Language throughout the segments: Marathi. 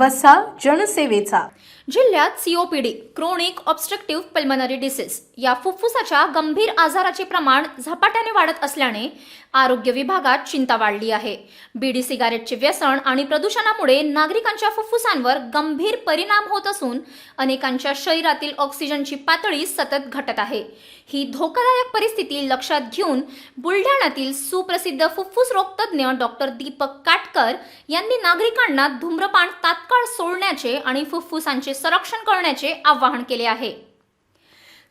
वसा जनसेवेचा. जिल्ह्यात COPD chronic obstructive pulmonary disease या फुफ्फुसाच्या गंभीर आजाराचे प्रमाण झपाट्याने वाढत असल्याने आरोग्य विभागात चिंता वाढली आहे. बीडी सिगारेटचे व्यसन आणि प्रदूषणामुळे नागरिकांच्या फुफ्फुसांवर गंभीर परिणाम होत असून अनेकांच्या शरीरातील ऑक्सिजनची पातळी सतत घटत आहे. ही धोकादायक परिस्थिती लक्षात घेऊन बुलढाण्यातील सुप्रसिद्ध फुफ्फुस रोग तज्ज्ञ डॉक्टर दीपक काटकर यांनी नागरिकांना धूम्रपान तात्काळ सोडण्याचे आणि फुफ्फुसांचे संरक्षण करण्याचे आवाहन केले आहे.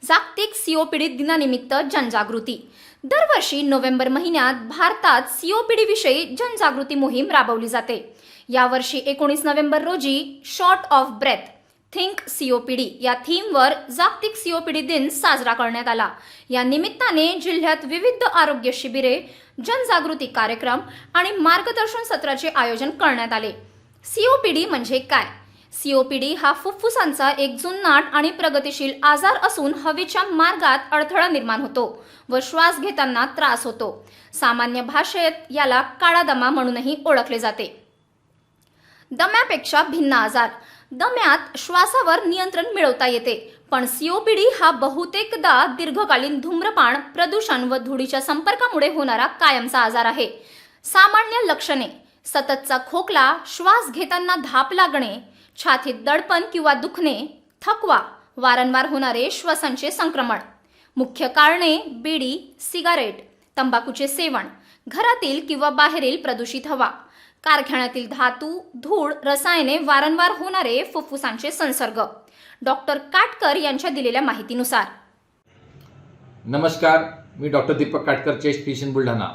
जागतिक सीओपीडी दिनानिमित्त जनजागृती. दरवर्षी नोव्हेंबर महिन्यात भारतात सीओपीडी विषयी जनजागृती मोहीम राबवली जाते. यावर्षी एकोणीस नोव्हेंबर रोजी short of breath think COPD या थीमवर जागतिक सीओपीडी दिन साजरा करण्यात आला. या निमित्ताने जिल्ह्यात विविध आरोग्य शिबिरे जनजागृती कार्यक्रम आणि मार्गदर्शन सत्राचे आयोजन करण्यात आले. सीओपीडी म्हणजे काय? सीओपीडी हा फुफ्फुसांचा एक जुन्नाट आणि प्रगतिशील आजार असून हवेच्या मार्गात अडथळा निर्माण होतो व श्वास घेताना त्रास होतो. सामान्य भाषेत याला काळा दमा म्हणूनही ओळखले जाते. दम्यापेक्षा भिन्न आजार. दम्यात श्वासावर नियंत्रण मिळवता येते पण सीओपीडी हा बहुतेकदा दीर्घकालीन धूम्रपान प्रदूषण व धुळीच्या संपर्कामुळे होणारा कायमचा आजार आहे. सामान्य लक्षणे. सततचा खोकला श्वास घेताना धाप लागणे छातीत दडपण किंवा दुखणे थकवा वारंवार होणारे श्वसनचे संक्रमण. मुख्य कारणे बीडी सिगारेट तंबाखूचे सेवन घरातील किंवा बाहेरील प्रदूषित हवा. कारखान्यातील धातू धूळ रसायने वारंवार होणारे फुफ्फुसांचे संसर्ग. डॉक्टर काटकर यांच्या दिलेल्या माहितीनुसार. नमस्कार मी doctor Deepak Katkar chest physician Buldhana.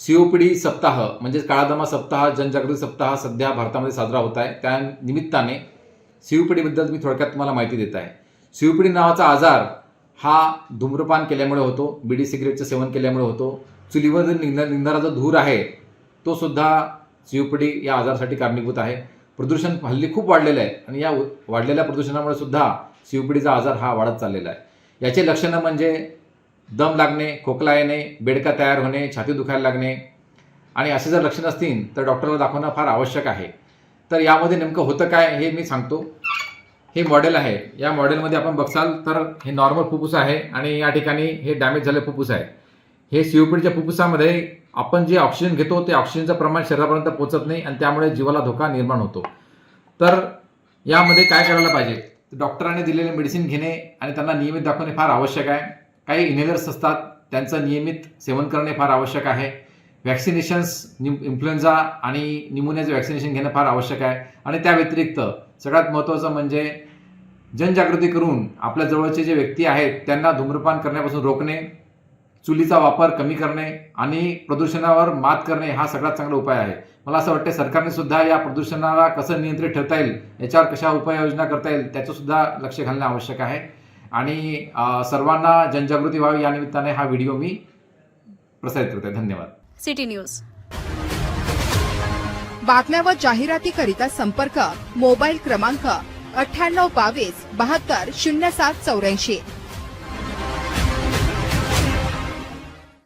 COPD सप्ताह म्हणजेच काळादमा सप्ताह जनजागृती सप्ताह सध्या भारतामध्ये साजरा होत आहे. त्या निमित्ताने सीओपीडीबद्दल मी थोडक्यात तुम्हाला माहिती देत आहे. सीओपीडी नावाचा आजार हा धूम्रपान केल्यामुळे होतो बीडी सिगरेटचं सेवन केल्यामुळे होतो. चुलीवर जो निघणार निघणारा जो धूर आहे तो सुद्धा सीओपीडी या आजारासाठी कारणीभूत आहे. प्रदूषण हल्ली खूप वाढलेलं आहे आणि या वाढलेल्या प्रदूषणामुळे सुद्धा सीओपीडीचा आजार हा वाढत चाललेला आहे. याचे लक्षणं म्हणजे दम लागणे खोकला येणे बेडका तयार होणे छाती दुखायला लागणे. आणि असे जर लक्षणं असतील तर डॉक्टरला दाखवणं फार आवश्यक आहे. तर यामध्ये नेमकं होतं काय हे मी सांगतो. हे मॉडेल आहे. या मॉडेलमध्ये आपण बघसाल तर हे नॉर्मल फुफ्फुस आहे आणि या ठिकाणी हे डॅमेज झाले फुफ्फुस आहे. हे सीओपीडीच्या फुफ्फुसामध्ये आपण जे ऑक्सिजन घेतो ते ऑक्सिजनचं प्रमाण शरीरापर्यंत पोहोचत नाही आणि त्यामुळे जीवाला धोका निर्माण होतो. तर यामध्ये काय करायला पाहिजे? डॉक्टरांनी दिलेले मेडिसिन घेणे आणि त्यांना नियमित दाखवणे फार आवश्यक आहे. काही इन्हेलर्स असतात त्यांचं नियमित सेवन करणे फार आवश्यक आहे. वॅक्सिनेशन्स नि इन्फ्लुएन्झा आणि निमोनियाचं वॅक्सिनेशन घेणं फार आवश्यक आहे. आणि त्या व्यतिरिक्त सगळ्यात महत्त्वाचं म्हणजे जनजागृती करून आपल्या जवळचे जे व्यक्ती आहेत त्यांना धूम्रपान करण्यापासून रोखणे चुलीचा वापर कमी करणे आणि प्रदूषणावर मात करणे हा सगळ्यात चांगला उपाय आहे. मला असं वाटतं सरकारने सुद्धा या प्रदूषणाला कसं नियंत्रित ठेवता येईल याच्यावर कशा उपाययोजना करता येईल त्याचं सुद्धा लक्ष घालणं आवश्यक आहे. आणि सर्वांना जनजागृती व्हावी या निमित्ताने हा व्हिडिओ मी प्रसारित करते धन्यवाद. City news. बातम्या व जाहिरातीकरिता संपर्क मोबाईल क्रमांक अठ्ठ्याण्णव बावीस बहात्तर शून्य सात चौऱ्याऐंशी.